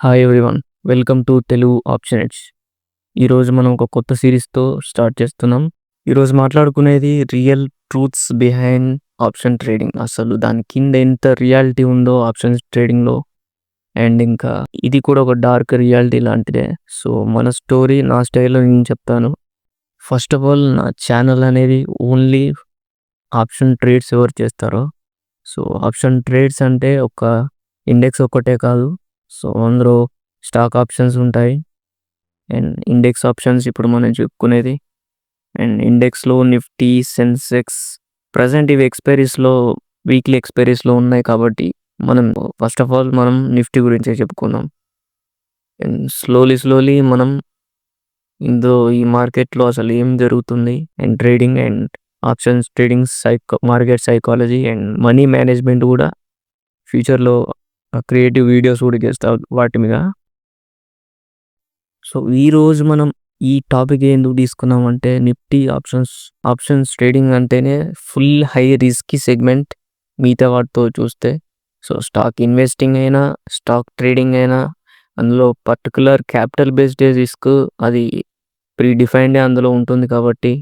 Hi everyone welcome to Telugu ఆప్షనెట్స్ ఈరోజు మనం ఒక కొత్త సిరీస్తో స్టార్ట్ చేస్తున్నాం. ఈరోజు మాట్లాడుకునేది real truths behind option trading అసలు దాని కింద ఎంత రియాలిటీ ఉందో ఆప్షన్స్ ట్రేడింగ్లో అండ్ ఇంకా ఇది కూడా ఒక డార్క్ రియాలిటీ లాంటిదే. సో మన స్టోరీ నా స్టైల్లో నేను చెప్తాను. ఫస్ట్ ఆఫ్ ఆల్ నా ఛానల్ అనేది ఓన్లీ ఆప్షన్ ట్రేడ్స్ ఎవరు చేస్తారో. సో ఆప్షన్ ట్రేడ్స్ అంటే ఒక ఇండెక్స్ ఒక్కటే కాదు. సో అందులో స్టాక్ ఆప్షన్స్ ఉంటాయి. అండ్ ఇండెక్స్ ఆప్షన్స్ ఇప్పుడు మనం చెప్పుకునేది. అండ్ ఇండెక్స్లో నిఫ్టీ సెన్సెక్స్ ప్రజెంట్ ఇవి ఎక్స్పైరీస్లో వీక్లీ ఎక్స్పైరీస్లో ఉన్నాయి కాబట్టి మనం ఫస్ట్ ఆఫ్ ఆల్ మనం నిఫ్టీ గురించే చెప్పుకుందాం. అండ్ స్లోలీ స్లోలీ మనం ఇందులో ఈ మార్కెట్లో అసలు ఏం జరుగుతుంది? And trading and options trading psycho market psychology and money management కూడా ఫ్యూచర్లో క్రియేటివ్ వీడియోస్ కూడా చేస్తా వాటి మీద. సో ఈరోజు మనం ఈ టాపిక్ ఎందుకు తీసుకున్నాం అంటే నిఫ్టీ ఆప్షన్స్ ఆప్షన్స్ ట్రేడింగ్ అంటేనే ఫుల్ హై రిస్కీ సెగ్మెంట్ మిగతా వాటితో చూస్తే. సో స్టాక్ ఇన్వెస్టింగ్ అయినా స్టాక్ ట్రేడింగ్ అయినా అందులో పర్టికులర్ క్యాపిటల్ బేస్డ్ రిస్క్ అది ప్రీ డిఫైన్డ్ అందులో ఉంటుంది కాబట్టి.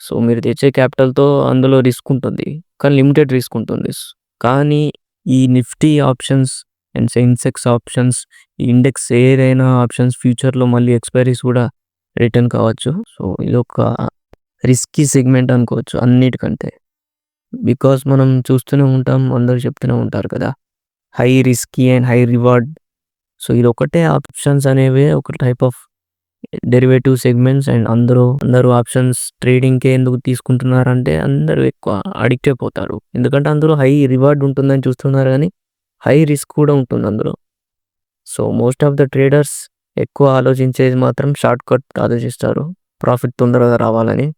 సో మీరు తెచ్చే క్యాపిటల్తో అందులో రిస్క్ ఉంటుంది కానీ లిమిటెడ్ రిస్క్ ఉంటుంది. కానీ ఈ Nifty options and Sensex options index ఏదైనా ఆప్షన్స్ ఫ్యూచర్లో మళ్ళీ ఎక్స్పైరీస్ కూడా రిటర్న్ కావచ్చు. సో ఇది ఒక రిస్కీ సెగ్మెంట్ అనుకోవచ్చు అన్నిటికంటే. బికాస్ మనం చూస్తూనే ఉంటాం అందరు చెప్తూనే ఉంటారు కదా. High risky and high reward. So ఇది ఒకటే ఆప్షన్స్ అనేవి ఒక type of derivative segments and అందరూ అందరూ ఆప్షన్స్ ట్రేడింగ్కే ఎందుకు తీసుకుంటున్నారంటే అందరూ ఎక్కువ అడిక్ట్ అయిపోతారు. ఎందుకంటే అందులో హై రివార్డ్ ఉంటుందని చూస్తున్నారు కానీ హై రిస్క్ కూడా ఉంటుంది అందులో. So most of the traders ఎక్కువ ఆలోచించేది మాత్రం షార్ట్ కట్ ఆలోచిస్తారు ప్రాఫిట్ తొందరగా రావాలని.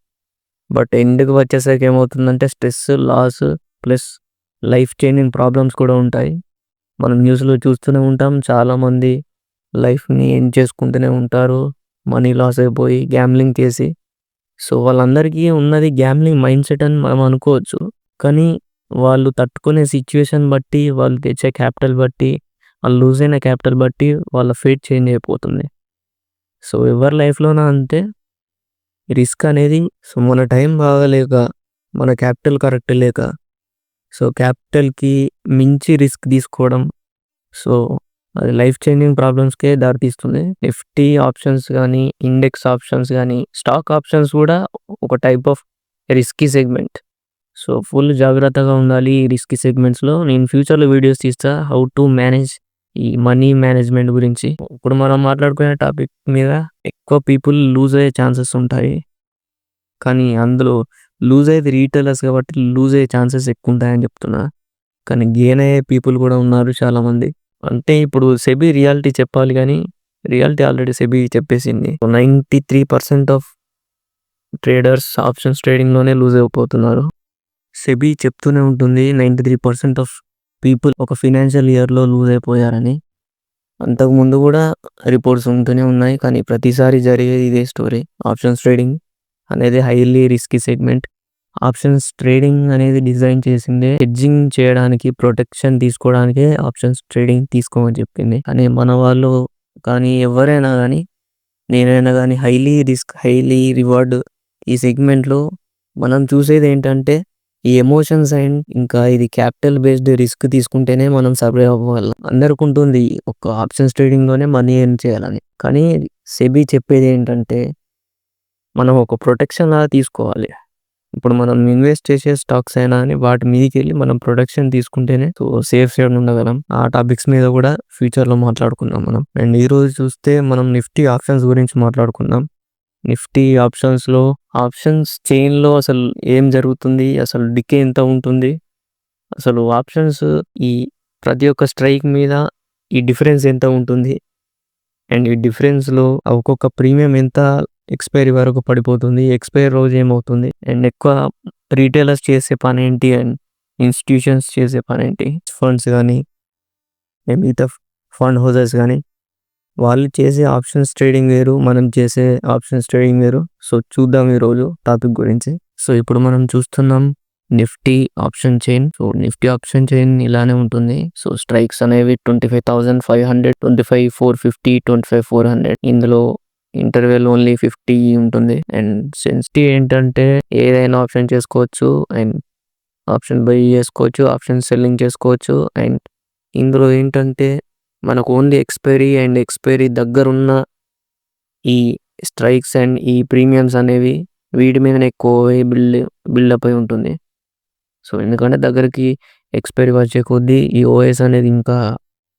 బట్ ఎండ్కి వచ్చేసరికి ఏమవుతుందంటే stress loss plus life changing problems కూడా ఉంటాయి. మనం న్యూస్లో చూస్తూనే ఉంటాం. చాలామంది లైఫ్ని ఎండ్ చేసుకుంటూనే ఉంటారు. మనీ లాస్ అయిపోయి గ్యామ్లింగ్ చేసి. సో వాళ్ళందరికీ ఉన్నది గ్యామ్లింగ్ మైండ్ సెట్ అని మనం అనుకోవచ్చు. కానీ వాళ్ళు తట్టుకునే సిచ్యువేషన్ బట్టి వాళ్ళు తెచ్చే క్యాపిటల్ బట్టి వాళ్ళు లూజ్ అయిన క్యాపిటల్ బట్టి వాళ్ళ ఫేట్ చేంజ్ అయిపోతుంది. సో ఎవరి లైఫ్లోనా అంతే రిస్క్ అనేది సో మన టైం బాగాలేక మన క్యాపిటల్ కరెక్ట్ లేక. సో క్యాపిటల్కి మించి రిస్క్ తీసుకోవడం. సో అది లైఫ్ చేంజింగ్ ప్రాబ్లమ్స్కే దారితీస్తుంది. నిఫ్టీ ఆప్షన్స్ కానీ ఇండెక్స్ ఆప్షన్స్ కానీ స్టాక్ ఆప్షన్స్ కూడా ఒక type of risky segment so full జాగ్రత్తగా ఉండాలి ఈ రిస్కీ సెగ్మెంట్స్లో నేను ఫ్యూచర్లో వీడియోస్ తీస్తా హౌ టు మేనేజ్ ఈ మనీ మేనేజ్మెంట్ గురించి. ఇప్పుడు మనం మాట్లాడుకునే టాపిక్ మీద ఎక్కువ పీపుల్ లూజ్ అయ్యే ఛాన్సెస్ ఉంటాయి. కానీ అందులో లూజ్ అయ్యేది రీటైలర్స్ కాబట్టి లూజ్ అయ్యే ఛాన్సెస్ ఎక్కువ ఉంటాయని చెప్తున్నా. కానీ గెయిన్ అయ్యే పీపుల్ కూడా ఉన్నారు చాలామంది. అంటే ఇప్పుడు సెబీ రియాలిటీ చెప్పాలి కానీ రియాలిటీ ఆల్రెడీ సెబీ చెప్పేసింది. Ninety three percent of traders options ట్రేడింగ్లోనే lose అయిపోతున్నారు. సెబీ చెప్తూనే ఉంటుంది ninety three percent of people ఒక ఫినాన్షియల్ ఇయర్లో లూజ్ అయిపోయారని. అంతకుముందు కూడా రిపోర్ట్స్ ఉంటూనే ఉన్నాయి కానీ ప్రతిసారి జరిగేది ఇదే స్టోరీ ఆప్షన్స్ ట్రేడింగ్ అనేది highly risky segment options trading అనేది డిజైన్ చేసిందే. హెడ్జింగ్ చేయడానికి ప్రొటెక్షన్ తీసుకోవడానికి ఆప్షన్స్ ట్రేడింగ్ తీసుకోమని చెప్పింది. కానీ మన వాళ్ళు కానీ ఎవరైనా కానీ నేనైనా కానీ హైలీ రిస్క్ హైలీ రివార్డ్ ఈ సెగ్మెంట్లో మనం చూసేది ఏంటంటే ఈ ఎమోషన్స్ అండ్ ఇంకా ఇది క్యాపిటల్ బేస్డ్ రిస్క్ తీసుకుంటేనే మనం సర్వైవ్ అవ్వాలి. అందరికి ఉంటుంది ఒక ఆప్షన్స్ ట్రేడింగ్లోనే మనీ ఎర్న్ చేయాలని. కానీ సెబీ చెప్పేది ఏంటంటే మనం ఒక ప్రొటెక్షన్ లాగా తీసుకోవాలి. ఇప్పుడు మనం ఇన్వెస్ట్ చేసే స్టాక్స్ అయినా అని వాటి మీదకి వెళ్ళి మనం ప్రొడక్షన్ తీసుకుంటేనే సో సేఫ్ సైడ్ ఉండగలం. ఆ టాపిక్స్ మీద కూడా ఫ్యూచర్లో మాట్లాడుకుందాం మనం. అండ్ ఈ రోజు చూస్తే మనం నిఫ్టీ ఆప్షన్స్ గురించి మాట్లాడుకుందాం. నిఫ్టీ ఆప్షన్స్లో ఆప్షన్స్ చైన్లో అసలు ఏం జరుగుతుంది అసలు డికే ఎంత ఉంటుంది అసలు ఆప్షన్స్ ఈ ప్రతి ఒక్క స్ట్రైక్ మీద ఈ డిఫరెన్స్ ఎంత ఉంటుంది అండ్ ఈ డిఫరెన్స్లో ఒక్కొక్క ప్రీమియం ఎంత ఎక్స్పైరీ వరకు పడిపోతుంది ఎక్స్పైరీ రోజు ఏమవుతుంది? అండ్ ఎక్కువ రీటైలర్స్ చేసే పని ఏంటి? అండ్ ఇన్స్టిట్యూషన్స్ చేసే పని ఏంటి? ఫండ్స్ కానీ మిగతా ఫండ్ హోల్డర్స్ కానీ వాళ్ళు చేసే ఆప్షన్స్ ట్రేడింగ్ వేరు మనం చేసే ఆప్షన్స్ ట్రేడింగ్ వేరు. సో చూద్దాం ఈరోజు టాపిక్ గురించి. సో ఇప్పుడు మనం చూస్తున్నాం Nifty option chain. So Nifty option chain ఇలానే ఉంటుంది. సో స్ట్రైక్స్ అనేవి twenty five thousand five hundred twenty five four fifty twenty five four hundred. ఇందులో ఇంటర్వెల్ ఓన్లీ ఫిఫ్టీ ఉంటుంది. అండ్ సెన్సిటీ ఏంటంటే ఏదైనా ఆప్షన్ చేసుకోవచ్చు. అండ్ ఆప్షన్ బై చేసుకోవచ్చు. ఆప్షన్ సెల్లింగ్ చేసుకోవచ్చు. అండ్ ఇందులో ఏంటంటే మనకు ఓన్లీ ఎక్స్పైరీ అండ్ ఎక్స్పైరీ దగ్గరున్న ఈ స్ట్రైక్స్ అండ్ ఈ ప్రీమియమ్స్ అనేవి వీటి మీదనే ఎక్కువ బిల్డ్ బిల్డప్ అయి ఉంటుంది. సో ఎందుకంటే దగ్గరికి ఎక్స్పైరీ వచ్చే కొద్దీ ఈ ఓఎస్ అనేది ఇంకా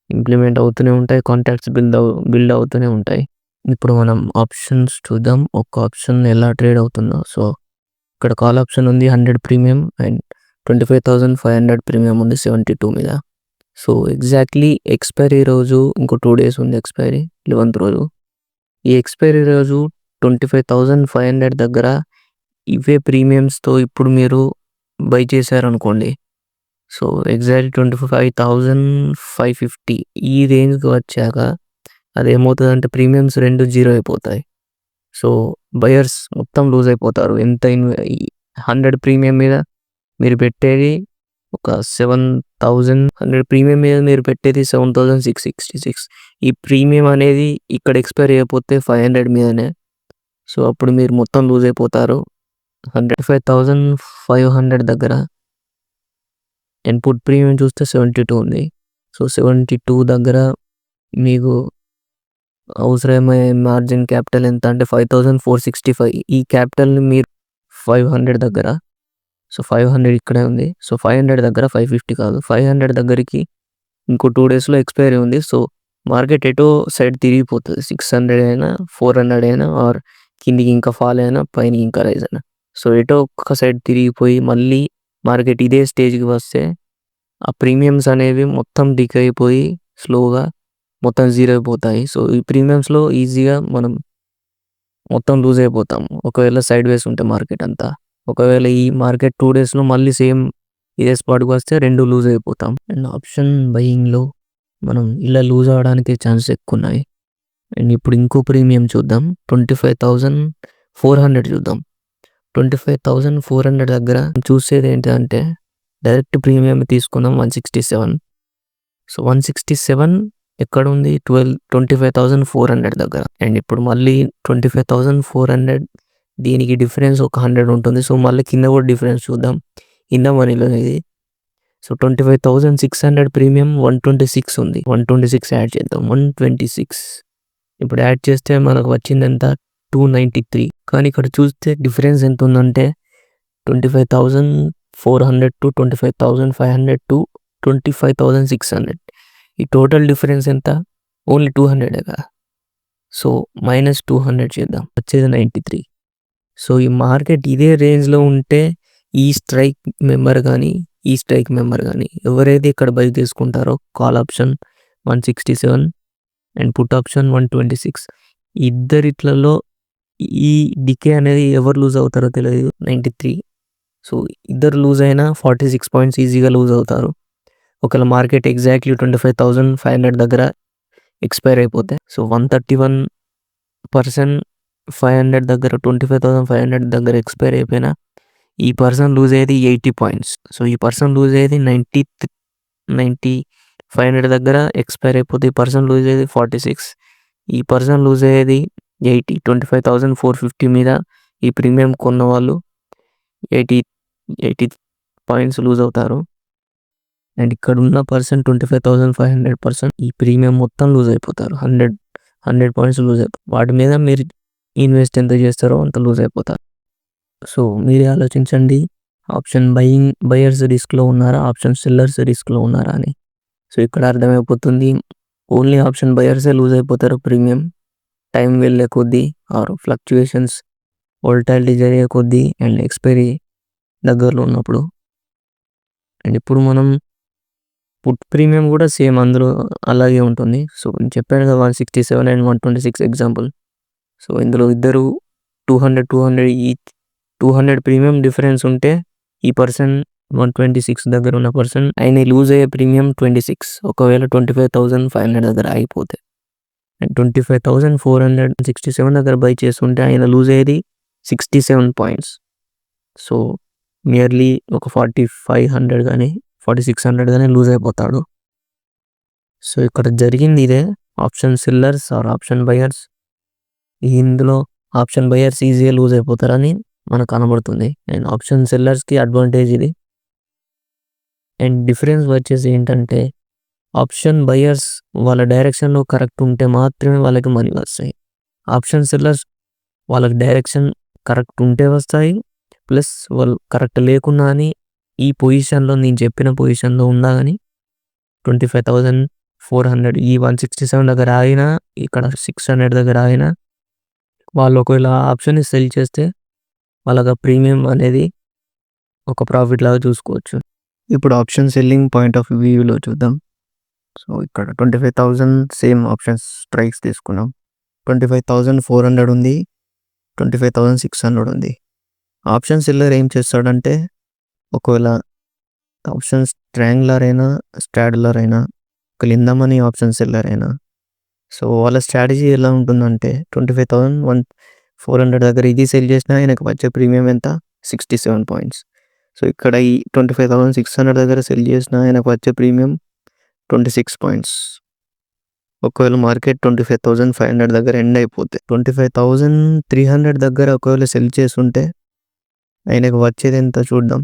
ఇంప్లిమెంట్ అవుతూనే ఉంటాయి. కాంటాక్ట్స్ బిల్డ్ బిల్డ్ అవుతూనే ఉంటాయి. ఇప్పుడు మనం ఆప్షన్స్ చూద్దాం. ఒక ఆప్షన్ ఎలా ట్రేడ్ అవుతుందో. సో ఇక్కడ కాల్ ఆప్షన్ ఉంది hundred premium and twenty five thousand five hundred premium ఉంది సెవెంటీ టూ మీద. సో ఎగ్జాక్ట్లీ ఎక్స్పైరీ రోజు ఇంకో టూ డేస్ ఉంది ఎక్స్పైరీ లెవెంత్ రోజు. ఈ ఎక్స్పైరీ రోజు twenty five thousand five hundred దగ్గర ఇవే ప్రీమియమ్స్తో ఇప్పుడు మీరు బై చేశారనుకోండి. So exact twenty five thousand five fifty ఈ రేంజ్కి వచ్చాక అది ఏమవుతుందంటే ప్రీమియమ్స్ రెండు జీరో అయిపోతాయి. సో బయర్స్ మొత్తం లూజ్ అయిపోతారు. ఎంత హండ్రెడ్ ప్రీమియం మీద మీరు పెట్టేది ఒక సెవెన్ థౌజండ్ హండ్రెడ్ ప్రీమియం మీద మీరు పెట్టేది seven thousand six sixty six. ఈ ప్రీమియం అనేది ఇక్కడ ఎక్స్పైర్ అయిపోతే ఫైవ్ హండ్రెడ్ మీదనే. సో అప్పుడు మీరు మొత్తం లూజ్ అయిపోతారు. Hundred five thousand five hundred దగ్గర. ఇన్పుట్ ప్రీమియం చూస్తే సెవెంటీ టూ ఉంది. సో సెవెంటీ టూ దగ్గర మీకు అవసరమయ్యే మార్జిన్ క్యాపిటల్ ఎంత అంటే five thousand four sixty five ఈ క్యాపిటల్ని మీరు ఫైవ్ హండ్రెడ్ దగ్గర సో ఫైవ్ హండ్రెడ్ ఇక్కడే ఉంది. సో ఫైవ్ హండ్రెడ్ దగ్గర ఫైవ్ ఫిఫ్టీ కాదు. ఫైవ్ హండ్రెడ్ దగ్గరికి ఇంకో టూ డేస్లో ఎక్స్పైరీ ఉంది. సో మార్కెట్ ఎటో సైడ్ తిరిగిపోతుంది. సిక్స్ హండ్రెడ్ అయినా ఫోర్ హండ్రెడ్ అయినా ఆర్ కిందికి ఇంకా ఫాల్ అయినా పైన ఇంకా రైజ్ అయినా. సో ఎటో ఒక్క సైడ్ తిరిగిపోయి మళ్ళీ మార్కెట్ ఇదే స్టేజ్కి వస్తే ఆ ప్రీమియమ్స్ అనేవి మొత్తం డిక్ అయిపోయి స్లోగా మొత్తం జీరో అయిపోతాయి. సో ఈ ప్రీమియమ్స్లో ఈజీగా మనం మొత్తం లూజ్ అయిపోతాం. ఒకవేళ సైడ్ వేస్ ఉంటే మార్కెట్ అంతా. ఒకవేళ ఈ మార్కెట్ టూ డేస్లో మళ్ళీ సేమ్ ఇదే స్పాట్కి వస్తే రెండు లూజ్ అయిపోతాం. అండ్ ఆప్షన్ బయింగ్లో మనం ఇలా లూజ్ అవ్వడానికి ఛాన్సెస్ ఎక్కువ ఉన్నాయి అండ్ ఇప్పుడు ఇంకో ప్రీమియం చూద్దాం. Twenty five thousand four hundred చూద్దాం. Twenty five thousand four hundred దగ్గర చూసేది ఏంటంటే డైరెక్ట్ ప్రీమియం తీసుకుందాం one sixty seven. So one sixty seven ఎక్కడ ఉంది twelve twenty five thousand four hundred దగ్గర. అండ్ ఇప్పుడు మళ్ళీ twenty five thousand four hundred దీనికి డిఫరెన్స్ ఒక హండ్రెడ్ ఉంటుంది. సో మళ్ళీ కింద కూడా డిఫరెన్స్ చూద్దాం. ఇన్న మనీలో ఇది. So twenty five thousand six hundred premium one twenty six ఉంది. వన్ ట్వంటీ సిక్స్ యాడ్ చేద్దాం. One twenty six. ఇప్పుడు యాడ్ చేస్తే మనకు వచ్చింది ఎంత టూ నైంటీ త్రీ. కానీ ఇక్కడ చూస్తే డిఫరెన్స్ ఎంత ఉందంటే twenty five thousand four hundred to twenty five thousand five hundred to twenty five thousand six hundred. ఈ టోటల్ డిఫరెన్స్ ఎంత? ఓన్లీ టూ హండ్రెడే కదా. సో మైనస్ టూ హండ్రెడ్ చేద్దాం. వచ్చేది నైంటీ త్రీ సో ఈ మార్కెట్ ఇదే రేంజ్లో ఉంటే ఈ స్ట్రైక్ మెంబర్ కానీ ఈ స్ట్రైక్ మెంబర్ కానీ ఎవరైతే ఇక్కడ బై తీసుకుంటారో call option one sixty seven and put option one twenty six ఇద్దరిట్లలో ఈ డికే అనేది ఎవరు లూజ్ అవుతారో తెలియదు నైంటీ త్రీ సో ఇద్దరు లూజ్ అయినా ఫార్టీ సిక్స్ పాయింట్స్ ఈజీగా లూజ్ అవుతారు. ఒకవేళ market exactly twenty five thousand five hundred దగ్గర ఎక్స్పైర్ అయిపోతే so one thirty one percent five hundred దగ్గర twenty five thousand five hundred దగ్గర ఎక్స్పైర్ అయిపోయినా ఈ పర్సన్ లూజ్ అయ్యేది ఎయిటీ పాయింట్స్. సో ఈ పర్సన్ లూజ్ అయ్యేది నైంటీ నైంటీ ఫైవ్ హండ్రెడ్ దగ్గర ఎక్స్పైర్ అయిపోతే ఈ పర్సన్ లూజ్ అయ్యేది ఫార్టీ సిక్స్ ఈ పర్సన్ లూజ్ అయ్యేది eighty twenty five thousand four fifty మీద ఈ ప్రీమియం కొన్న వాళ్ళు ఎయిటీ ఎయిటీ పాయింట్స్ లూజ్ అవుతారు. అండ్ ఇక్కడ ఉన్న person twenty five thousand five hundred percent ఈ ప్రీమియం మొత్తం లూజ్ అయిపోతారు. హండ్రెడ్ హండ్రెడ్ పాయింట్స్ లూజ్ అయిపోతారు వాటి మీద మీరు ఇన్వెస్ట్ ఎంత చేస్తారో అంత లూజ్ అయిపోతారు. సో మీరే ఆలోచించండి. ఆప్షన్ బయింగ్ బయర్స్ రిస్క్లో ఉన్నారా? ఆప్షన్ సెల్లర్స్ రిస్క్లో ఉన్నారా అని. సో ఇక్కడ అర్థమైపోతుంది. ఓన్లీ ఆప్షన్ బయర్సే లూజ్ అయిపోతారు ప్రీమియం. టైం వెళ్ళే కొద్దీ ఆర్ ఫ్లక్చుయేషన్స్ వోల్టాలిటీ జరిగే కొద్దీ అండ్ ఎక్స్పైరీ దగ్గరలో ఉన్నప్పుడు. అండ్ ఇప్పుడు మనం ఫుడ్ ప్రీమియం కూడా సేమ్ అందులో అలాగే ఉంటుంది. సో నేను చెప్పాను కదా one sixty seven and one twenty six example. So ఇందులో ఇద్దరు టూ హండ్రెడ్ టూ హండ్రెడ్ ఈ టూ హండ్రెడ్ ప్రీమియం డిఫరెన్స్ ఉంటే ఈ పర్సన్ వన్ ట్వంటీ సిక్స్ దగ్గర ఉన్న పర్సన్ ఆయన లూజ్ అయ్యే ప్రీమియం ట్వంటీ సిక్స్. ఒకవేళ twenty five thousand five hundred దగ్గర ఆగిపోతే. And twenty five thousand four hundred sixty seven దగ్గర బై చేస్తుంటే ఆయన లూజ్ అయ్యేది sixty seven points. So nearly ఒక ఫార్టీ ఫైవ్ హండ్రెడ్ కానీ ఫార్టీ సిక్స్ హండ్రెడ్గానే లూజ్ అయిపోతాడు. సో ఇక్కడ జరిగింది ఇదే. Option sellers or option buyers. ఇందులో ఆప్షన్ బయర్స్ ఈజీగా లూజ్ అయిపోతారని మనకు కనబడుతుంది. అండ్ ఆప్షన్ సెల్లర్స్కి అడ్వాంటేజ్ ఇది. అండ్ డిఫరెన్స్ వచ్చేసి ఏంటంటే ఆప్షన్ బయర్స్ వాళ్ళ డైరెక్షన్లో కరెక్ట్ ఉంటే మాత్రమే వాళ్ళకి మనీ వస్తాయి. ఆప్షన్ సెల్లర్స్ వాళ్ళకి డైరెక్షన్ కరెక్ట్ ఉంటే వస్తాయి. ప్లస్ వాళ్ళు కరెక్ట్ లేకున్నా అని ఈ పొజిషన్లో నేను చెప్పిన పొజిషన్లో ఉన్నా కానీ twenty five thousand four hundred ఈ వన్ సిక్స్టీ సెవెన్ దగ్గర ఆగినా ఇక్కడ సిక్స్ హండ్రెడ్ దగ్గర ఆగినా వాళ్ళు ఒకవేళ ఆప్షన్ సెల్ చేస్తే వాళ్ళకి ప్రీమియం అనేది ఒక ప్రాఫిట్ లాగా చూసుకోవచ్చు. ఇప్పుడు ఆప్షన్ సెల్లింగ్ పాయింట్ ఆఫ్ వ్యూలో చూద్దాం. సో ఇక్కడ twenty five thousand same options strikes తీసుకున్నాం. Twenty five thousand four hundred ఉంది twenty five thousand six hundred ఉంది. ఆప్షన్ సెల్లర్ ఏం చేస్తాడంటే ఒకవేళ ఆప్షన్స్ ట్రాంగులర్ అయినా స్ట్రాడ్లర్ అయినా ఒకవేళ మనీ ఆప్షన్ సెల్లర్ అయినా సో వాళ్ళ స్ట్రాటజీ ఎలా ఉంటుందంటే twenty five thousand one four hundred దగ్గర ఇది సెల్ చేసినా ఆయనకు వచ్చే ప్రీమియం ఎంత? Sixty seven points. సో ఇక్కడ ఈ twenty five thousand six hundred దగ్గర సెల్ చేసినా ఆయనకు వచ్చే ప్రీమియం ట్వంటీ సిక్స్ పాయింట్స్. ఒకవేళ market twenty five thousand five hundred దగ్గర ఎండ్ అయిపోతే twenty five thousand three hundred దగ్గర ఒకవేళ సెల్ చేస్తుంటే ఆయనకు వచ్చేది ఎంత చూద్దాం?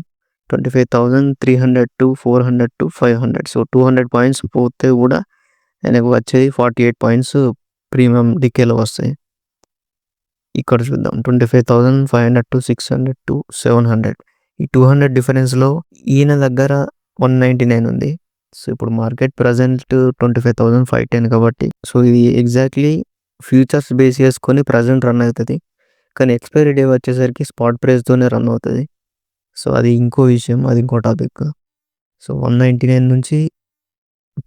Twenty five thousand three hundred to four hundred to five hundred so two hundred points పోతే కూడా ఆయనకు వచ్చేది ఫార్టీ ఎయిట్ పాయింట్స్ ప్రీమియం డికేలో వస్తాయి. ఇక్కడ చూద్దాం. Twenty five thousand five hundred to six hundred to seven hundred ఈ టూ హండ్రెడ్ డిఫరెన్స్లో ఈయన దగ్గర వన్ నైంటీ నైన్ ఉంది. సో ఇప్పుడు market present twenty five thousand five ten కాబట్టి సో ఇది ఎగ్జాక్ట్లీ ఫ్యూచర్స్ బేస్ చేసుకొని ప్రజెంట్ రన్ అవుతుంది. కానీ ఎక్స్పైరీ డే వచ్చేసరికి స్పాట్ ప్రైస్తోనే రన్ అవుతుంది. సో అది ఇంకో విషయం అది ఇంకో topic. So one ninety nine నుంచి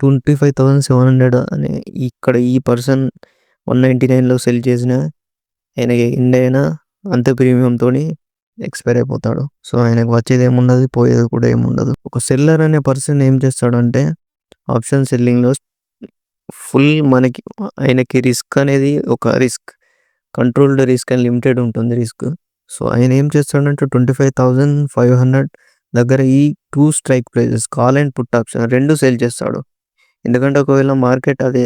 twenty five thousand seven hundred అనే ఇక్కడ ఈ పర్సన్ వన్ నైంటీ నైన్లో సెల్ చేసిన ఆయనకి ఎండ్ అయినా అంతే ప్రీమియంతో ఎక్స్పైర్ అయిపోతాడు. సో ఆయనకు వచ్చేది ఏముండదు పోయేది కూడా ఏముండదు. ఒక సెల్లర్ అనే పర్సన్ ఏం చేస్తాడంటే ఆప్షన్ సెల్లింగ్లో ఫుల్ మనకి ఆయనకి రిస్క్ అనేది ఒక risk. Controlled risk and limited ఉంటుంది రిస్క్. సో ఆయన ఏం చేస్తాడంటే twenty five thousand five hundred దగ్గర ఈ two strike prices call and put option రెండు సేల్ చేస్తాడు. ఎందుకంటే ఒకవేళ మార్కెట్ అదే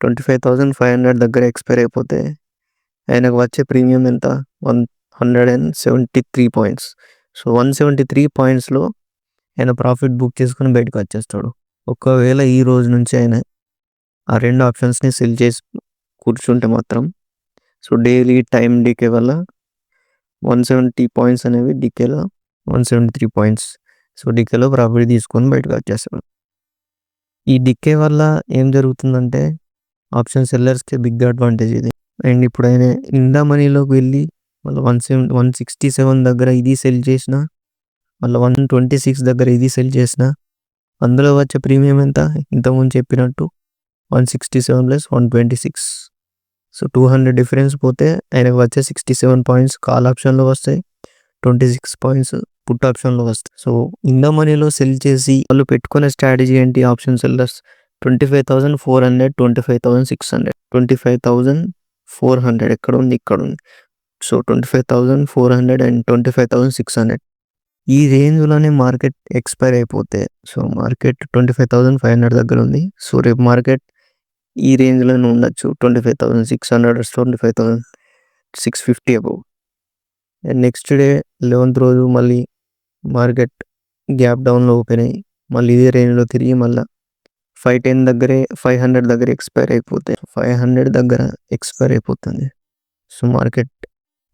twenty five thousand five hundred దగ్గర ఎక్స్పైర్ అయిపోతే ఆయనకు వచ్చే ప్రీమియం ఎంత? One hundred and seventy three points. So one seventy three పాయింట్స్లో ఆయన ప్రాఫిట్ బుక్ చేసుకుని బయటకు వచ్చేస్తాడు. ఒకవేళ ఈ రోజు నుంచి ఆయన ఆ రెండు ఆప్షన్స్ని సెల్ చేసి కూర్చుంటే మాత్రం సో డైలీ టైం డీకే వల్ల వన్ సెవెంటీ పాయింట్స్ అనేవి డికేలో one seventy three points so డిక్కేలో profit తీసుకొని బయటకు వచ్చేస్తాడు. ఈ డికే వల్ల ఏం జరుగుతుందంటే ఆప్షన్ సెల్లర్స్కి బిగ్ అడ్వాంటేజ్ ఇది. అండ్ ఇప్పుడు ఆయన మనీలోకి వెళ్ళి మళ్ళీ one seven one sixty seven దగ్గర ఇది సెల్ చేసిన మళ్ళీ వన్ ట్వంటీ సిక్స్ దగ్గర ఇది సెల్ చేసిన అందులో వచ్చే ప్రీమియం ఎంత? ఇంతకుముందు చెప్పినట్టు one sixty seven plus one twenty six. So two hundred difference పోతే ఆయనకు వచ్చే సిక్స్టీ సెవెన్ పాయింట్స్ కాల్ ఆప్షన్లో వస్తాయి. ట్వంటీ సిక్స్ పాయింట్స్ పుట్ ఆప్షన్లో వస్తాయి. సో ఇంద మనీలో సెల్ చేసి వాళ్ళు పెట్టుకునే స్ట్రాటజీ ఏంటి? Option sellers twenty five thousand four hundred twenty five thousand six hundred twenty five thousand four hundred ఎక్కడ ఉంది? ఇక్కడ ఉంది. So twenty five thousand four hundred and twenty five thousand six hundred ఈ రేంజ్లోనే మార్కెట్ ఎక్స్పైర్ అయిపోతే so market twenty five thousand five hundred దగ్గర ఉంది. So రేపు మార్కెట్ ఈ రేంజ్లోనే ఉండొచ్చు. Twenty five thousand six hundred twenty five thousand six fifty above. And next day eleventh రోజు మళ్ళీ మార్కెట్ గ్యాప్ డౌన్లో ఓపెన్ అయ్యి మళ్ళీ ఇదే రేంజ్లో తిరిగి మళ్ళీ ఫైవ్ టెన్ దగ్గరే ఫైవ్ హండ్రెడ్ దగ్గర ఎక్స్పైర్ అయిపోతే ఫైవ్ హండ్రెడ్ దగ్గర ఎక్స్పైర్ అయిపోతుంది. సో మార్కెట్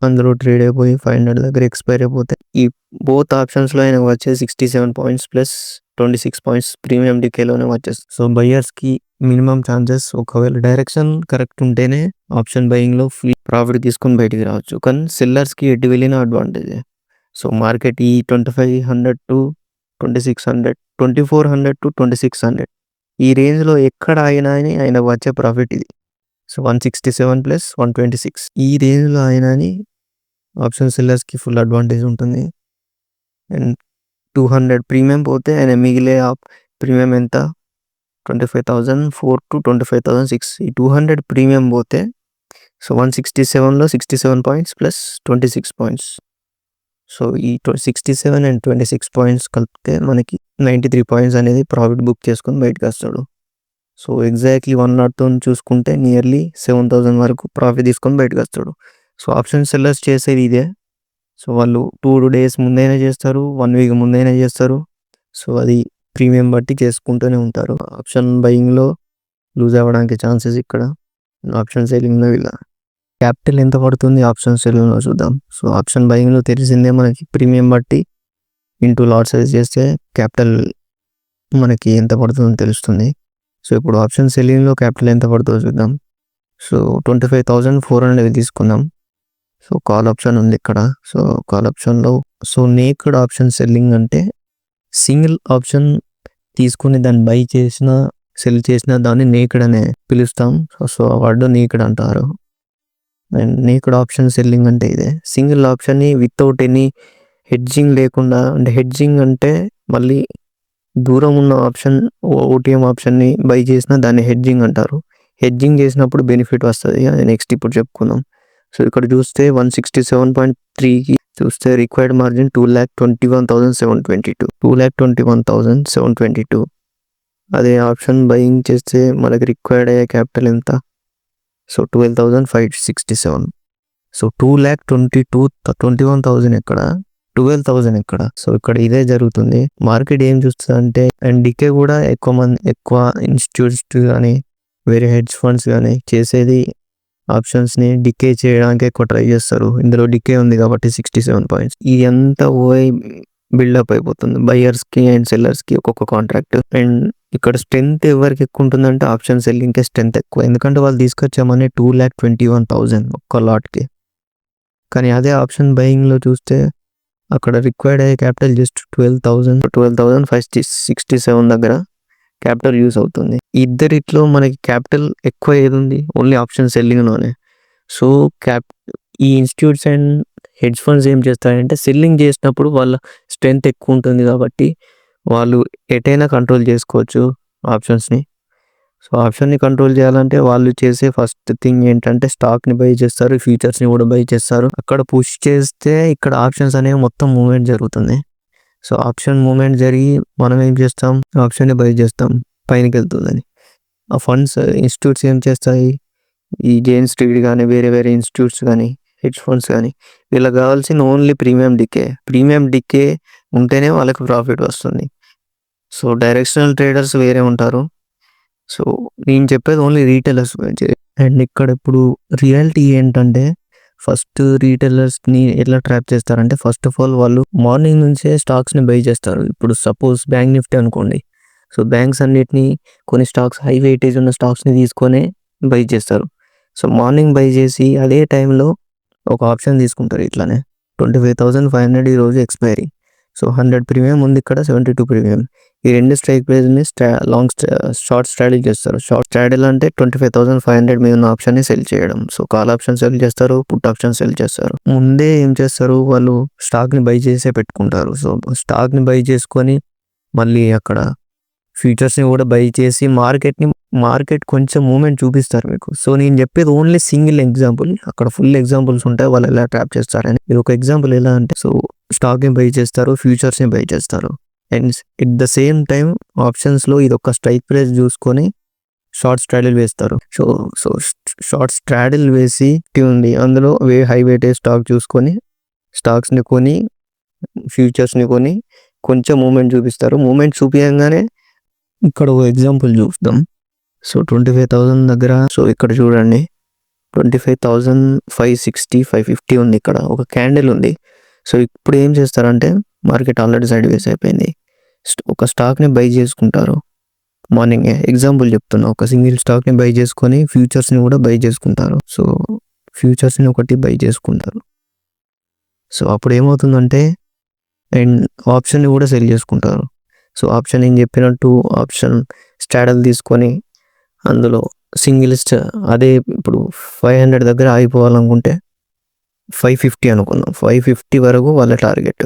అందులో ట్రేడ్ అయిపోయి ఫైవ్ హండ్రెడ్ దగ్గర ఎక్స్పైర్ అయిపోతే ఈ బోత్ ఆప్షన్స్లో ఆయనకు వచ్చే sixty seven points plus twenty six points premium డికేలోనే వచ్చేస్తుంది. సో బయ్యర్స్కి మినిమం ఛాన్సెస్ ఒకవేళ డైరెక్షన్ కరెక్ట్ ఉంటేనే ఆప్షన్ బయింగ్లో ఫుల్ ప్రాఫిట్ తీసుకొని బయటికి రావచ్చు. కానీ సెల్లర్స్కి ఎటు వెళ్ళిన అడ్వాంటేజ్. సో మార్కెట్ ఈ twenty five hundred to twenty six hundred twenty four hundred to twenty six hundred. ఈ రేంజ్లో ఎక్కడ అయినా అని ఆయనకు వచ్చే ప్రాఫిట్ ఇది. So one sixty seven plus one twenty six. ఈ రేంజ్లో అయినా అని ఆప్షన్ సెల్లర్స్కి ఫుల్ అడ్వాంటేజ్ ఉంటుంది. అండ్ టూ హండ్రెడ్ ప్రీమియం పోతే ఆయన మిగిలే ప్రీమియం ఎంత? Twenty five thousand four to twenty five thousand six ఈ టూ హండ్రెడ్ ప్రీమియం పోతే సో వన్ సిక్స్టీ సెవెన్లో sixty seven points plus twenty six points so ఈ sixty seven and twenty six points కలిపితే మనకి నైంటీ త్రీ పాయింట్స్ అనేది profit book చేసుకొని బయటకు వస్తాడు. సో ఎగ్జాక్ట్లీ వన్ నాట్తో చూసుకుంటే నియర్లీ సెవెన్ థౌజండ్ వరకు ప్రాఫిట్ తీసుకొని బయటకు వస్తాడు. సో ఆప్షన్ సెల్లర్స్ చేసేది ఇదే. సో వాళ్ళు టూ డేస్ ముందైనా చేస్తారు వన్ వీక్ ముందైనా చేస్తారు. సో అది ప్రీమియం బట్టి చేసుకుంటూనే ఉంటారు. ఆప్షన్ బయింగ్లో లూజ్ అవ్వడానికి ఛాన్సెస్ ఇక్కడ. ఆప్షన్ సెల్లింగ్లో ఇలా క్యాపిటల్ ఎంత పడుతుంది? ఆప్షన్ సెల్లింగ్లో చూద్దాం. సో ఆప్షన్ బయింగ్లో తెలిసిందే మనకి ప్రీమియం బట్టి ఇంటూ లాట్ సైజ్ చేస్తే క్యాపిటల్ మనకి ఎంత పడుతుందో తెలుస్తుంది. సో ఇప్పుడు ఆప్షన్ సెల్లింగ్లో క్యాపిటల్ ఎంత పడుతుందో చూద్దాం. So twenty five thousand four hundred తీసుకుందాం సో కాల్ ఆప్షన్ ఉంది ఇక్కడ. సో కాల్ ఆప్షన్లో సో నేక్డ్ ఆప్షన్ సెల్లింగ్ అంటే సింగిల్ ఆప్షన్ తీసుకుని దాన్ని బై చేసిన సెల్ చేసిన దాన్ని నేకడ్ అనే పిలుస్తాం. సో సో వర్డ్ నేక్డ్ అంటారు. అండ్ నేక్డ్ ఆప్షన్ సెల్లింగ్ అంటే ఇదే. సింగిల్ ఆప్షన్ని వితౌట్ ఎనీ హెడ్జింగ్ లేకుండా అంటే హెడ్జింగ్ అంటే మళ్ళీ దూరం ఉన్న ఆప్షన్ ఓటీఎం ఆప్షన్ని బై చేసిన దాన్ని హెడ్జింగ్ అంటారు. హెడ్జింగ్ చేసినప్పుడు బెనిఫిట్ వస్తుంది. అది నెక్స్ట్ ఇప్పుడు చెప్పుకుందాం. సో ఇక్కడ చూస్తే వన్ సిక్స్టీ సెవెన్ పాయింట్ త్రీకి చూస్తే required margin two lakh twenty one thousand seven twenty two two lakh twenty one thousand seven twenty two అదే ఆప్షన్ బయింగ్ చేస్తే మనకి రిక్వైర్డ్ అయ్యే క్యాపిటల్ ఎంత? So twelve thousand five sixty seven so two lakh twenty two twenty one thousand ఎక్కడ? Twelve thousand ఎక్కడ? So ఇక్కడ ఇదే జరుగుతుంది. మార్కెట్ ఏం చూస్తుంది అంటే అండ్ డికే కూడా ఎక్కువ మంది ఎక్కువ ఇన్స్టిట్యూట్స్ కానీ వేరే హెడ్జ్ ఫండ్స్ కానీ చేసేది ఆప్షన్స్ని డికే చేయడానికి ఎక్కువ ట్రై చేస్తారు. ఇందులో డికే ఉంది కాబట్టి సిక్స్టీ సెవెన్ పాయింట్స్. ఇది అంతా ఓఐ బిల్డప్ అయిపోతుంది. బయర్స్కి అండ్ సెల్లర్స్కి ఒక్కొక్క కాంట్రాక్ట్. అండ్ ఇక్కడ స్ట్రెంత్ ఎవరికి ఎక్కువ ఉంటుందంటే ఆప్షన్ సెల్లింగ్కే స్ట్రెంత్ ఎక్కువ. ఎందుకంటే వాళ్ళు తీసుకొచ్చామని two lakh twenty one thousand ఒక్క లాట్కి. కానీ అదే ఆప్షన్ బయింగ్లో చూస్తే అక్కడ రిక్వైర్డ్ అయ్యే capital just twelve thousand twelve thousand five sixty seven దగ్గర క్యాపిటల్ యూస్ అవుతుంది. ఇద్దరిట్లో మనకి క్యాపిటల్ ఎక్కువ ఏది ఉంది? ఓన్లీ ఆప్షన్ సెల్లింగ్లోనే సో క్యాప్ ఈ ఇన్స్టిట్యూట్స్ అండ్ హెడ్జ్ ఫండ్స్ ఏం చేస్తారంటే సెల్లింగ్ చేసినప్పుడు వాళ్ళ స్ట్రెంత్ ఎక్కువ ఉంటుంది కాబట్టి వాళ్ళు ఎటైనా కంట్రోల్ చేసుకోవచ్చు ఆప్షన్స్ని సో ఆప్షన్ని కంట్రోల్ చేయాలంటే వాళ్ళు చేసే ఫస్ట్ థింగ్ ఏంటంటే స్టాక్ని బై చేస్తారు ఫ్యూచర్స్ని కూడా బై చేస్తారు. అక్కడ పుష్ చేస్తే ఇక్కడ ఆప్షన్స్ అనేవి మొత్తం మూవ్మెంట్ జరుగుతుంది. సో ఆప్షన్ మూమెంట్ జరిగి మనం ఏం చేస్తాం? ఆప్షన్ని బై చేస్తాం పైనకి వెళ్తుందని ఆ ఫండ్స్ ఇన్స్టిట్యూట్స్ ఏం చేస్తాయి? ఈ జేన్స్ స్ట్రీట్ కానీ వేరే వేరే ఇన్స్టిట్యూట్స్ కానీ హెడ్జ్ ఫండ్స్ కానీ వీళ్ళకి కావాల్సిన only premium decay. Premium decay ఉంటేనే వాళ్ళకి ప్రాఫిట్ వస్తుంది. సో డైరెక్షనల్ ట్రేడర్స్ వేరే ఉంటారు. సో నేను చెప్పేది ఓన్లీ రీటైలర్స్. గురించి అండ్ ఇక్కడ ఇప్పుడు రియాలిటీ ఏంటంటే ఫస్ట్ రీటైలర్స్ని ఎట్లా ట్రాప్ చేస్తారంటే ఫస్ట్ ఆఫ్ ఆల్ వాళ్ళు మార్నింగ్ నుంచే స్టాక్స్ని బై చేస్తారు. ఇప్పుడు సపోజ్ బ్యాంక్ నిఫ్టీ అనుకోండి. సో బ్యాంక్స్ అన్నిటిని కొన్ని స్టాక్స్ హై వెయిటేజ్ ఉన్న స్టాక్స్ని తీసుకొని బై చేస్తారు. సో మార్నింగ్ బై చేసి అదే టైంలో ఒక ఆప్షన్ తీసుకుంటారు ఇట్లానే. Twenty five thousand five hundred ఈ రోజు ఎక్స్పైరీ. సో హండ్రెడ్ ప్రీమియం ఉంది ఇక్కడ సెవెంటీ టూ ప్రీమియం. ఈ రెండు స్ట్రైక్ ప్రైస్ని స్టా లాంగ్ షార్ట్ స్ట్రాటజీ చేస్తారు. షార్ట్ స్ట్రాటజీ అంటే twenty five thousand five hundred మీద ఉన్న ఆప్షన్ని సెల్ చేయడం. సో కాల్ ఆప్షన్ సెల్ చేస్తారు పుట్ ఆప్షన్ సెల్ చేస్తారు. ముందే ఏం చేస్తారు వాళ్ళు స్టాక్ని బై చేసే పెట్టుకుంటారు. సో స్టాక్ని బై చేసుకొని మళ్ళీ అక్కడ ఫ్యూచర్స్ని కూడా బై చేసి మార్కెట్ని మార్కెట్ కొంచెం మూమెంట్ చూపిస్తారు మీకు. సో నేను చెప్పేది ఓన్లీ సింగిల్ ఎగ్జాంపుల్. అక్కడ ఫుల్ ఎగ్జాంపుల్స్ ఉంటాయి వాళ్ళు ఎలా ట్రాప్ చేస్తారని. ఇది ఒక ఎగ్జాంపుల్ ఎలా అంటే సో స్టాక్ని బై చేస్తారు ఫ్యూచర్స్ని బై చేస్తారు. And at the same time ఆప్షన్స్లో ఇది ఒక స్ట్రైక్ ప్రైస్ చూసుకొని షార్ట్ స్ట్రాడిల్ వేస్తారు. సో సో షార్ట్ స్ట్రాడిల్ వేసి ఉంది. అందులో వే హై వెయిటేజ్ స్టాక్ చూసుకొని స్టాక్స్ని కొని ఫ్యూచర్స్ని కొని కొంచెం మూమెంట్ చూపిస్తారు. మూమెంట్ చూపించగానే ఇక్కడ ఒక ఎగ్జాంపుల్ చూద్దాం సో ట్వంటీ ఫైవ్ థౌజండ్ దగ్గర సో ఇక్కడ చూడండి. Twenty five thousand five sixty five fifty ఉంది ఇక్కడ. ఒక క్యాండిల్ ఉంది. సో ఇప్పుడు ఏం చేస్తారంటే మార్కెట్ ఆల్రెడీ సైడ్ వేస్ అయిపోయింది. ఒక స్టాక్ని బై చేసుకుంటారు. మార్నింగ్ ఎగ్జాంపుల్ చెప్తున్నా. ఒక సింగిల్ స్టాక్ని బై చేసుకొని ఫ్యూచర్స్ని కూడా బై చేసుకుంటారు. సో ఫ్యూచర్స్ని ఒకటి బై చేసుకుంటారు. సో అప్పుడు ఏమవుతుందంటే అండ్ ఆప్షన్ని కూడా సెల్ చేసుకుంటారు. సో ఆప్షన్ ఏం చెప్పినట్టు ఆప్షన్ స్టాడల్ తీసుకొని అందులో సింగిల్ స్ట- అదే ఇప్పుడు ఫైవ్ హండ్రెడ్ దగ్గర ఆగిపోవాలనుకుంటే ఫైవ్ ఫిఫ్టీ అనుకుందాం ఫైవ్ ఫిఫ్టీ వరకు వాళ్ళ టార్గెట్.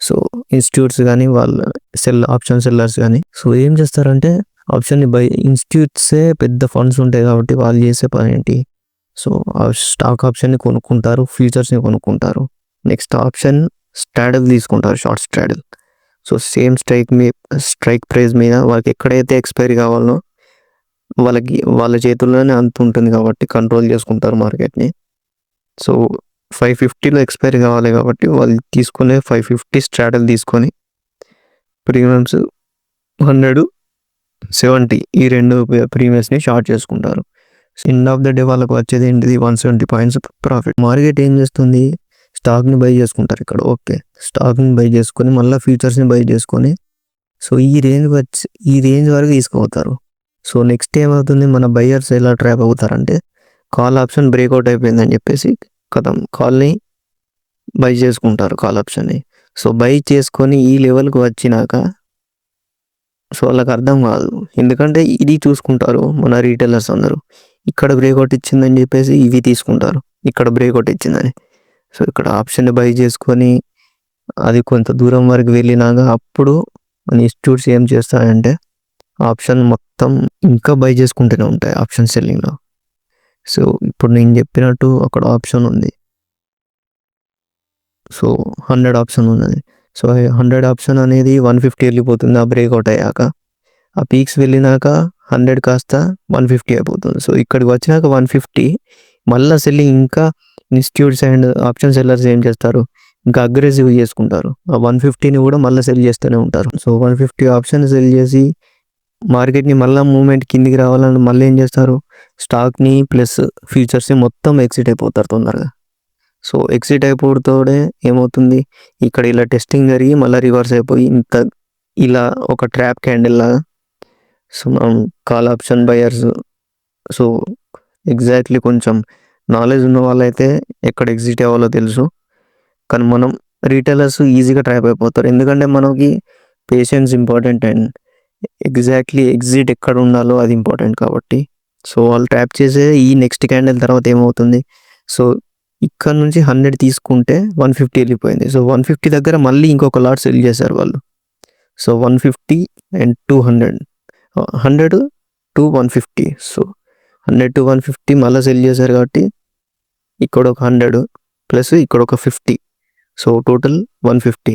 సో ఇన్స్టిట్యూట్స్ కానీ వాళ్ళ సెల్ ఆప్షన్ సెల్లర్స్ కానీ సో ఏం చేస్తారంటే ఆప్షన్ని బై ఇన్స్టిట్యూట్సే పెద్ద ఫండ్స్ ఉంటాయి కాబట్టి వాళ్ళు చేసే పని ఏంటి? సో ఆ స్టాక్ ఆప్షన్ని కొనుక్కుంటారు ఫ్యూచర్స్ని కొనుక్కుంటారు. నెక్స్ట్ ఆప్షన్ స్ట్రాడల్ తీసుకుంటారు short straddle. So same strike మీ స్ట్రైక్ ప్రైస్ మీద వాళ్ళకి ఎక్కడైతే ఎక్స్పైరీ కావాలో వాళ్ళకి వాళ్ళ చేతుల్లోనే అంత ఉంటుంది కాబట్టి కంట్రోల్ చేసుకుంటారు మార్కెట్ని. సో ఫైవ్ ఫిఫ్టీలో ఎక్స్పైరీ కావాలి కాబట్టి వాళ్ళు తీసుకునే ఫైవ్ ఫిఫ్టీ స్ట్రాటల్ తీసుకొని ప్రీమియమ్స్ హండ్రెడ్ సెవెంటీ ఈ రెండు ప్రీమియమ్స్ని షార్ట్ చేసుకుంటారు. ఎండ్ ఆఫ్ ద డే వాళ్ళకు వచ్చేది ఏంటిది? One seventy points profit. Market ఏం చేస్తుంది? స్టాక్ని బై చేసుకుంటారు ఇక్కడ. ఓకే. స్టాక్ని బై చేసుకొని మళ్ళీ ఫ్యూచర్స్ని బై చేసుకొని సో ఈ రేంజ్ వచ్చి ఈ రేంజ్ వరకు తీసుకుపోతారు. సో నెక్స్ట్ ఏమవుతుంది? మన బయ్యర్స్ ఎలా ట్రాప్ అవుతారంటే కాల్ ఆప్షన్ బ్రేక్అవుట్ అయిపోయిందని చెప్పేసి కథం కాల్ని బై చేసుకుంటారు కాల్ ఆప్షన్ని. సో బై చేసుకొని ఈ లెవెల్కి వచ్చినాక సో వాళ్ళకి అర్థం కాదు. ఎందుకంటే ఇది చూసుకుంటారు మన రీటైలర్స్ అందరూ. ఇక్కడ బ్రేక్అవుట్ ఇచ్చిందని చెప్పేసి ఇవి తీసుకుంటారు. ఇక్కడ బ్రేక్అవుట్ ఇచ్చిందని. సో ఇక్కడ ఆప్షన్ బై చేసుకొని అది కొంత దూరం వరకు వెళ్ళినాక అప్పుడు మన ఇన్స్టిట్యూట్స్ ఏం చేస్తాయంటే ఆప్షన్ మొత్తం ఇంకా బై చేసుకుంటూనే ఉంటాయి. ఆప్షన్ సెల్లింగ్లో సో ఇప్పుడు నేను చెప్పినట్టు అక్కడ ఆప్షన్ ఉంది. సో హండ్రెడ్ ఆప్షన్ ఉన్నది. సో హండ్రెడ్ ఆప్షన్ అనేది వన్ ఫిఫ్టీ వెళ్ళిపోతుంది ఆ బ్రేక్అవుట్ అయ్యాక. ఆ పీక్స్ వెళ్ళినాక హండ్రెడ్ కాస్త వన్ ఫిఫ్టీ అయిపోతుంది. సో ఇక్కడికి వచ్చినాక వన్ ఫిఫ్టీ. మళ్ళీ సెల్లింగ్ ఇంకా ఇన్స్టిట్యూట్స్ అండ్ ఆప్షన్ సెల్లర్స్ ఏం చేస్తారు? ఇంకా అగ్రెసివ్ చేసుకుంటారు. ఆ వన్ ఫిఫ్టీని కూడా మళ్ళీ సెల్ చేస్తూనే ఉంటారు. So one fifty option sell చేసి మార్కెట్ని మళ్ళీ మూమెంట్ కిందికి రావాలని మళ్ళీ ఏం చేస్తారు? స్టాక్ని ప్లస్ ఫ్యూచర్స్ని మొత్తం ఎగ్జిట్ అయిపోతారు తొందరగా. సో ఎగ్జిట్ అయిపోతోడే ఏమవుతుంది? ఇక్కడ ఇలా టెస్టింగ్ జరిగి మళ్ళీ రివర్స్ అయిపోయి ఇంత ఇలా ఒక ట్రాప్ క్యాండిల్ లాగా. సో మనం call option buyers. So exactly కొంచెం నాలెడ్జ్ ఉన్న వాళ్ళైతే ఎక్కడ ఎగ్జిట్ అవ్వాలో తెలుసు. కానీ మనం రీటైలర్స్ ఈజీగా ట్రాప్ అయిపోతారు. ఎందుకంటే మనకి patience important and exactly exit ఎక్కడ ఉండాలో అది ఇంపార్టెంట్ కాబట్టి. సో వాళ్ళు ట్రాప్ చేసే ఈ నెక్స్ట్ క్యాండిల్ తర్వాత ఏమవుతుంది? సో ఇక్కడ నుంచి హండ్రెడ్ తీసుకుంటే వన్ ఫిఫ్టీ వెళ్ళిపోయింది. సో వన్ ఫిఫ్టీ దగ్గర మళ్ళీ ఇంకొక లాట్ సెల్ చేశారు వాళ్ళు. So one fifty and two hundred hundred to one fifty so hundred to one fifty మళ్ళీ సెల్ చేశారు కాబట్టి ఇక్కడ ఒక హండ్రెడ్ ప్లస్ ఇక్కడ ఒక fifty so total one fifty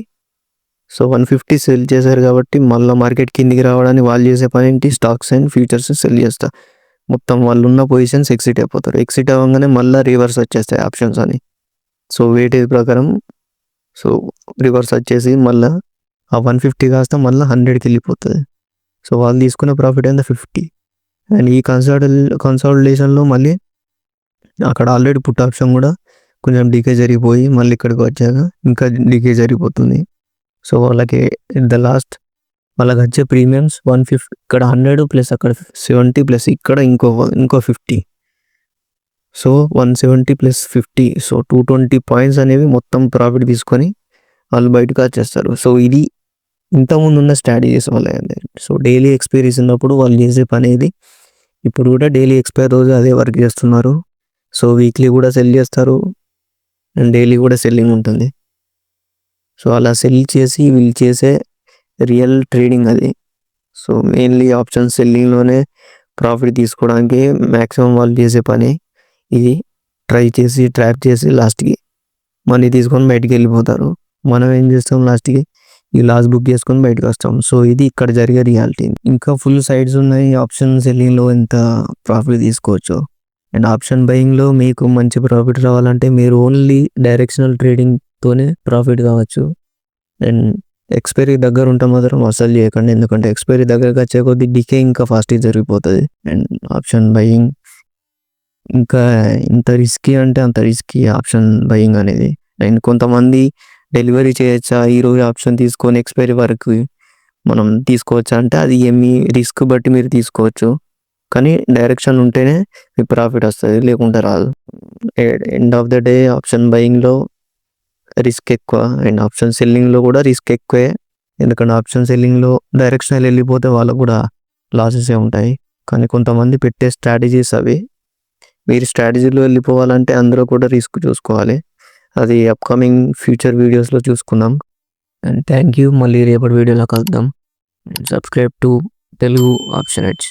so one fifty sell చేశారు కాబట్టి మళ్ళీ మార్కెట్ కిందికి రావడానికి వాళ్ళు చేసే పని ఏంటి? స్టాక్స్ అండ్ ఫ్యూచర్స్ సెల్ చేస్తా. మొత్తం వాళ్ళు ఉన్న పొజిషన్స్ ఎక్సిట్ అయిపోతారు. ఎక్సిట్ అవ్వగానే మళ్ళీ రివర్స్ వచ్చేస్తాయి ఆప్షన్స్ అని. సో వేటేజ్ ప్రకారం సో రివర్స్ వచ్చేసి మళ్ళీ ఆ వన్ ఫిఫ్టీ కాస్త మళ్ళీ హండ్రెడ్కి వెళ్ళిపోతుంది. సో వాళ్ళు తీసుకున్న ప్రాఫిట్ ఎంత ఫిఫ్టీ అండ్ ఈ కన్సాల్ కన్సాలిడేషన్లో మళ్ళీ అక్కడ ఆల్రెడీ పుట్ ఆప్షన్ కూడా కొంచెం డీకే జరిగిపోయి మళ్ళీ ఇక్కడికి వచ్చాక ఇంకా డీకే జరిగిపోతుంది. సో వాళ్ళకి ద లాస్ట్ వాళ్ళకి వచ్చే ప్రీమియమ్స్ వన్ ఫిఫ్టీ ఇక్కడ హండ్రెడ్ ప్లస్ అక్కడ సెవెంటీ ప్లస్ ఇక్కడ ఇంకో ఇంకో fifty so one seventy plus fifty so two twenty points అనేవి మొత్తం ప్రాఫిట్ తీసుకొని వాళ్ళు బయటకు వచ్చేస్తారు. సో ఇది ఇంతకుముందు ఉన్న స్ట్రాటజీస్ వల్ల సో డైలీ ఎక్స్పీరియన్స్ ఉన్నప్పుడు వాళ్ళు చేసే పని ఇది. ఇప్పుడు కూడా డైలీ ఎక్స్పైర్ రోజు అదే వర్క్ చేస్తున్నారు. సో వీక్లీ కూడా సెల్ చేస్తారు. అండ్ డైలీ కూడా సెల్లింగ్ ఉంటుంది. సో అలా సెల్ చేసి వీళ్ళు చేసే రియల్ ట్రేడింగ్ అది. సో మెయిన్లీ ఆప్షన్ సెల్లింగ్లోనే ప్రాఫిట్ తీసుకోవడానికి మ్యాక్సిమం వాళ్ళు చేసే పని ఇది. ట్రై చేసి ట్రాప్ చేసి లాస్ట్కి మనీ తీసుకొని బయటికి వెళ్ళిపోతారు. మనం ఏం చేస్తాం లాస్ట్కి ఈ లాస్ బుక్ చేసుకొని బయటకు వస్తాం. సో ఇది ఇక్కడ జరిగే రియాలిటీ ఇంకా ఫుల్ సైడ్స్ ఉన్నాయి. ఆప్షన్ సెల్లింగ్లో ఎంత ప్రాఫిట్ తీసుకోవచ్చు? అండ్ ఆప్షన్ బయింగ్లో మీకు మంచి ప్రాఫిట్ రావాలంటే మీరు ఓన్లీ డైరెక్షనల్ ట్రేడింగ్ తోనే ప్రాఫిట్ కావచ్చు. అండ్ ఎక్స్పైరీ దగ్గర ఉంటే మాత్రం అసలు చేయకండి. ఎందుకంటే ఎక్స్పైరీ దగ్గరగా వచ్చే కొద్దీ డికే ఇంకా ఫాస్ట్గా జరిగిపోతుంది. అండ్ ఆప్షన్ బయింగ్ ఇంకా ఇంత రిస్కీ అంటే అంత రిస్కీ ఆప్షన్ బయింగ్ అనేది. అండ్ కొంతమంది డెలివరీ చేయొచ్చా? ఈరోజు ఆప్షన్ తీసుకొని ఎక్స్పైరీ వరకు మనం తీసుకోవచ్చా అంటే అది ఏమి రిస్క్ బట్టి మీరు తీసుకోవచ్చు. కానీ డైరెక్షన్ ఉంటేనే మీ ప్రాఫిట్ వస్తుంది. లేకుంటే రాదు. End of the day option బయింగ్లో risk ఎక్కువ. అండ్ ఆప్షన్ సెల్లింగ్లో కూడా రిస్క్ ఎక్కువే. ఎందుకంటే ఆప్షన్ సెల్లింగ్లో డైరెక్షన్ వెళ్ళిపోతే వాళ్ళకు కూడా లాసెస్ ఉంటాయి. కానీ కొంతమంది పెట్టే స్ట్రాటజీస్ అవి మీరు స్ట్రాటజీలో వెళ్ళిపోవాలంటే అందులో కూడా రిస్క్ చూసుకోవాలి. అది అప్కమింగ్ ఫ్యూచర్ వీడియోస్లో చూసుకుందాం. అండ్ థ్యాంక్ యూ మళ్ళీ రేపటి వీడియోలో కలుద్దాం. Subscribe to Telugu Option Edge